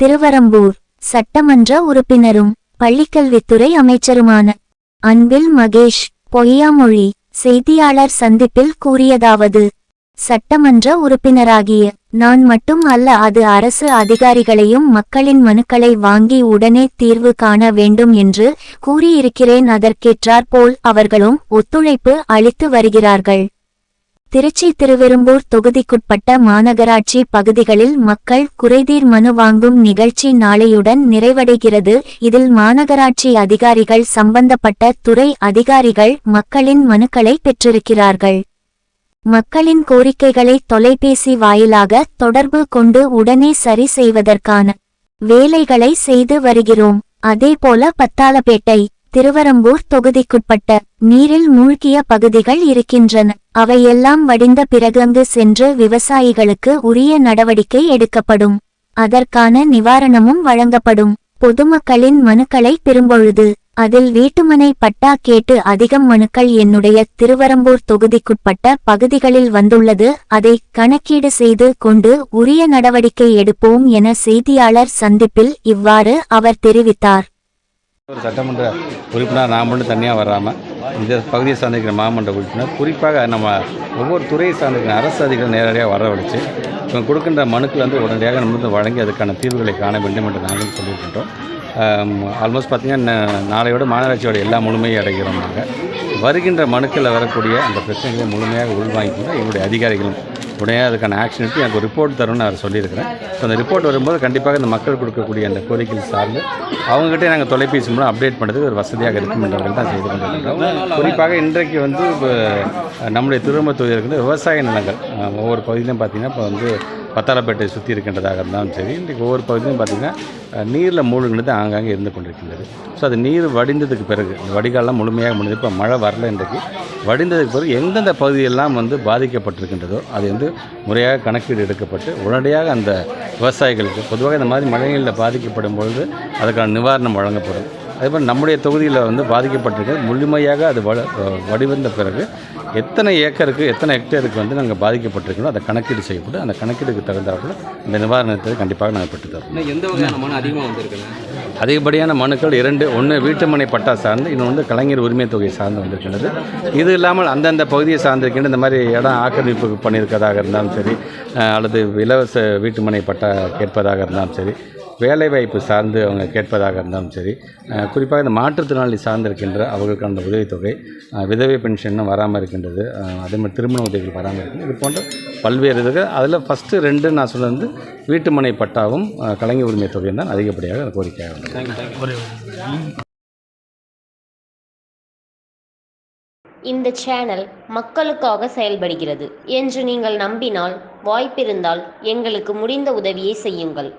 திருவரம்பூர் சட்டமன்ற உறுப்பினரும் பள்ளிக்கல்வித்துறை அமைச்சருமான அன்பில் மகேஷ் பொய்யாமொழி செய்தியாளர் சந்திப்பில் கூறியதாவது சட்டமன்ற உறுப்பினராகிய நான் மட்டும் அல்ல அது அரசு அதிகாரிகளையும் மக்களின் மனுக்களை வாங்கி உடனே தீர்வு காண வேண்டும் என்று கூறியிருக்கிறேன். அதற்கேற்றாற்போல் அவர்களும் ஒத்துழைப்பு அளித்து வருகிறார்கள். திருச்சி திருவெரும்பூர் தொகுதிக்குட்பட்ட மாநகராட்சி பகுதிகளில் மக்கள் குறைதீர் மனு வாங்கும் நிகழ்ச்சி நாளையுடன் நிறைவடைகிறது. இதில் மாநகராட்சி அதிகாரிகள் சம்பந்தப்பட்ட துறை அதிகாரிகள் மக்களின் மனுக்களை பெற்றிருக்கிறார்கள். மக்களின் கோரிக்கைகளை தொலைபேசி வாயிலாக தொடர்பு கொண்டு உடனே சரி செய்வதற்கான வேலைகளை செய்து வருகிறோம். அதேபோல பத்தாலப்பேட்டை திருவரம்பூர் தொகுதிக்குட்பட்ட நீரில் மூழ்கிய பகுதிகள் இருக்கின்றன. அவையெல்லாம் வடிந்த பிறகங்கு சென்று விவசாயிகளுக்கு உரிய நடவடிக்கை எடுக்கப்படும். அதற்கான நிவாரணமும் வழங்கப்படும். பொதுமக்களின் மனுக்களை பெறும்பொழுது அதில் வீட்டுமனை பட்டா கேட்டு அதிகம் மனுக்கள் என்னுடைய திருவரம்பூர் தொகுதிக்குட்பட்ட பகுதிகளில் வந்துள்ளது. அதை கணக்கீடு செய்து கொண்டு உரிய நடவடிக்கை எடுப்போம் என செய்தியாளர் சந்திப்பில் இவ்வாறு அவர் தெரிவித்தார். ஒரு சட்டமன்ற உறுப்பினர் நான் மட்டும் தனியாக வராமல் இந்த பகுதியை சார்ந்திருக்கிற மாமன்ற உறுப்பினர் குறிப்பாக நம்ம ஒவ்வொரு துறையை சார்ந்திருக்கிற அரசு அதிகாரிகள் நேரடியாக வரவழைச்சு இவங்க கொடுக்கின்ற மனுக்கள் வந்து உடனடியாக நம்ம வந்து வழங்கி அதுக்கான தீர்வுகளை காண வேண்டும் என்று நாங்கள் சொல்லியிருக்கின்றோம். ஆல்மோஸ்ட் பார்த்திங்கன்னா நாளையோட மாநகராட்சியோட எல்லா முழுமையை அடைகிறோம் நாங்கள் வருகின்ற மனுக்களில் வரக்கூடிய அந்த பிரச்சனைகளை முழுமையாக உள்வாங்கிக்கொண்டு எங்களுடைய அதிகாரிகளும் உடனே அதுக்கான ஆக்ஷன் எடுத்து எனக்கு ரிப்போர்ட் தரும்னு நான் சொல்லியிருக்கிறேன் ஸோ அந்த ரிப்போர்ட் வரும்போது கண்டிப்பாக இந்த மக்கள் கொடுக்கக்கூடிய அந்த கோரிக்கை சார்ந்து அவங்ககிட்ட நாங்கள் தொலைபேசி மூலம் அப்டேட் பண்ணுறதுக்கு ஒரு வசதியாக இருக்கும் என்றவர்கள் தான் செய்து கொண்டிருக்கிறோம் குறிப்பாக இன்றைக்கு வந்து இப்போ நம்முடைய திரும்ப தொகுதியில் இருக்கிற விவசாய நிலங்கள் ஒவ்வொரு பகுதியிலும் பார்த்திங்கன்னா இப்போ வந்து பத்தாளப்பேட்டை சுற்றி இருக்கின்றதாக இருந்தாலும் சரி இன்றைக்கு ஒவ்வொரு பகுதியும் பார்த்திங்கன்னா நீரில் மூழ்கினது ஆங்காங்கே இருந்து கொண்டிருக்கின்றது. ஸோ அது நீர் வடிந்ததுக்கு பிறகு இந்த முழுமையாக முடிஞ்சது இப்போ மழை வரல இன்றைக்கு. வடிந்ததுக்கு பிறகு எந்தெந்த பகுதியெல்லாம் வந்து பாதிக்கப்பட்டிருக்கின்றதோ அது வந்து முறையாக கணக்கீடு எடுக்கப்பட்டு உடனடியாக அந்த விவசாயிகளுக்கு பொதுவாக இந்த மாதிரி மழைகளில் பாதிக்கப்படும் பொழுது அதுக்கான நிவாரணம் வழங்கப்படும். அதேபோல் நம்முடைய தொகுதியில் வந்து பாதிக்கப்பட்டிருக்கிறது முழுமையாக அது வ வடிவந்த பிறகு எத்தனை ஏக்கருக்கு எத்தனை ஹெக்டேருக்கு வந்து நாங்கள் பாதிக்கப்பட்டிருக்கணும் அதை கணக்கீடு செய்யப்பட்டு அந்த கணக்கீடுக்கு தகுந்தாப்புல இந்த நிவாரணத்தை கண்டிப்பாக நாங்கள் பெற்றுத்தரோம் எந்த வகையான மனு அதிகமாக வந்திருக்குங்க? அதிகப்படியான மனுக்கள் இரண்டு ஒன்று வீட்டுமனை பட்டா சார்ந்து இன்னொன்று வந்து கலைஞர் உரிமை தொகை சார்ந்து வந்திருக்கின்றது. இது இல்லாமல் அந்தந்த பகுதியை சார்ந்திருக்கின்ற இந்த மாதிரி இடம் ஆக்கிரமிப்பு பண்ணியிருக்கதாக இருந்தாலும் சரி அல்லது இலவச வீட்டுமனை பட்டா கேட்பதாக இருந்தாலும் சரி வேலைவாய்ப்பு சார்ந்து அவங்க கேட்பதாக இருந்தாலும் சரி குறிப்பாக இந்த மாற்றுத்திறனாளி சார்ந்திருக்கின்ற அவர்களுக்கான உதவித்தொகை விதவை பென்ஷனும் வராமல் இருக்கின்றது அதே மாதிரி திருமண உதவிகள் வராமல் இருக்கின்றது இது போன்ற பல்வேறு இதுக்கு அதில் ஃபஸ்ட்டு ரெண்டு நான் சொன்னது வந்து வீட்டுமனை பட்டாவும் கலைஞர் உரிமை தொகையும் தான் அதிகப்படியாக கோரிக்கையாக உள்ளது இந்த சேனல் மக்களுக்காக செயல்படுகிறது என்று நீங்கள் நம்பினால் வாய்ப்பிருந்தால் எங்களுக்கு முடிந்த உதவியை செய்யுங்கள்.